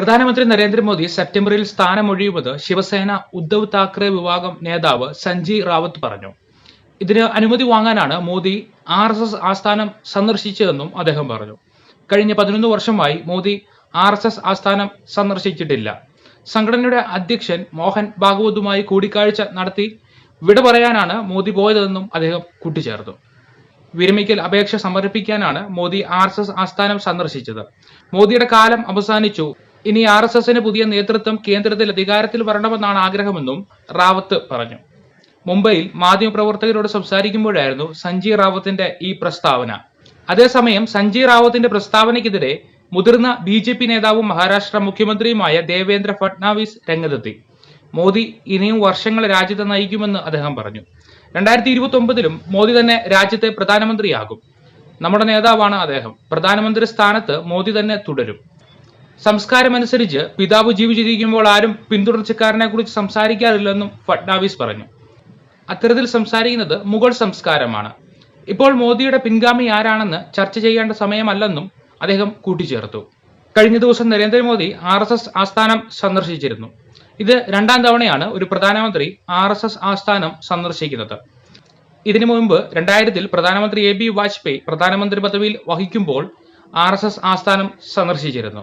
പ്രധാനമന്ത്രി നരേന്ദ്രമോദി സെപ്റ്റംബറിൽ സ്ഥാനമൊഴിയുമെന്ന് ശിവസേന ഉദ്ധവ് താക്കറെ വിഭാഗം നേതാവ് സഞ്ജി റാവത്ത് പറഞ്ഞു. ഇതിന് അനുമതി വാങ്ങാനാണ് മോദി ആർ എസ് എസ് ആസ്ഥാനം സന്ദർശിച്ചതെന്നും അദ്ദേഹം പറഞ്ഞു. കഴിഞ്ഞ പതിനൊന്ന് വർഷമായി മോദി ആർ എസ് എസ് ആസ്ഥാനം സന്ദർശിച്ചിട്ടില്ല. സംഘടനയുടെ അധ്യക്ഷൻ മോഹൻ ഭാഗവതുമായി കൂടിക്കാഴ്ച നടത്തി വിട പറയാനാണ് മോദി പോയതെന്നും അദ്ദേഹം കൂട്ടിച്ചേർത്തു. വിരമിക്കൽ അപേക്ഷ സമർപ്പിക്കാനാണ് മോദി ആർ ആസ്ഥാനം സന്ദർശിച്ചത്. മോദിയുടെ കാലം അവസാനിച്ചു. ഇനി ആർ എസ് എസിന് പുതിയ നേതൃത്വം കേന്ദ്രത്തിൽ അധികാരത്തിൽ വരണമെന്നാണ് ആഗ്രഹമെന്നും റാവത്ത് പറഞ്ഞു. മുംബൈയിൽ മാധ്യമപ്രവർത്തകരോട് സംസാരിക്കുമ്പോഴായിരുന്നു സഞ്ജയ് റാവത്തിന്റെ ഈ പ്രസ്താവന. അതേസമയം സഞ്ജയ് റാവത്തിന്റെ പ്രസ്താവനയ്ക്കെതിരെ മുതിർന്ന ബി ജെ പി നേതാവും മഹാരാഷ്ട്ര മുഖ്യമന്ത്രിയുമായ ദേവേന്ദ്ര ഫട്നാവിസ് രംഗത്തെത്തി. മോദി ഇനിയും വർഷങ്ങൾ രാജ്യത്തെ നയിക്കുമെന്ന് അദ്ദേഹം പറഞ്ഞു. രണ്ടായിരത്തി ഇരുപത്തി ഒമ്പതിലും മോദി തന്നെ രാജ്യത്തെ പ്രധാനമന്ത്രിയാകും. നമ്മുടെ നേതാവാണ് അദ്ദേഹം. പ്രധാനമന്ത്രി സ്ഥാനത്ത് മോദി തന്നെ തുടരും. സംസ്കാരമനുസരിച്ച് പിതാവ് ജീവിച്ചിരിക്കുമ്പോൾ ആരും പിന്തുടർച്ചക്കാരനെ കുറിച്ച് സംസാരിക്കാറില്ലെന്നും ഫട്നാവിസ് പറഞ്ഞു. അത്തരത്തിൽ സംസാരിക്കുന്നത് മുഗൾ സംസ്കാരമാണ്. ഇപ്പോൾ മോദിയുടെ പിൻഗാമി ആരാണെന്ന് ചർച്ച ചെയ്യേണ്ട സമയമല്ലെന്നും അദ്ദേഹം കൂട്ടിച്ചേർത്തു. കഴിഞ്ഞ ദിവസം നരേന്ദ്രമോദി ആർ എസ് എസ് ആസ്ഥാനം സന്ദർശിച്ചിരുന്നു. ഇത് രണ്ടാം തവണയാണ് ഒരു പ്രധാനമന്ത്രി ആർ എസ് എസ് ആസ്ഥാനം സന്ദർശിക്കുന്നത്. ഇതിനു മുമ്പ് രണ്ടായിരത്തിൽ പ്രധാനമന്ത്രി എ ബി വാജ്പേയി പ്രധാനമന്ത്രി പദവിയിൽ വഹിക്കുമ്പോൾ ആർ എസ് എസ് ആസ്ഥാനം സന്ദർശിച്ചിരുന്നു.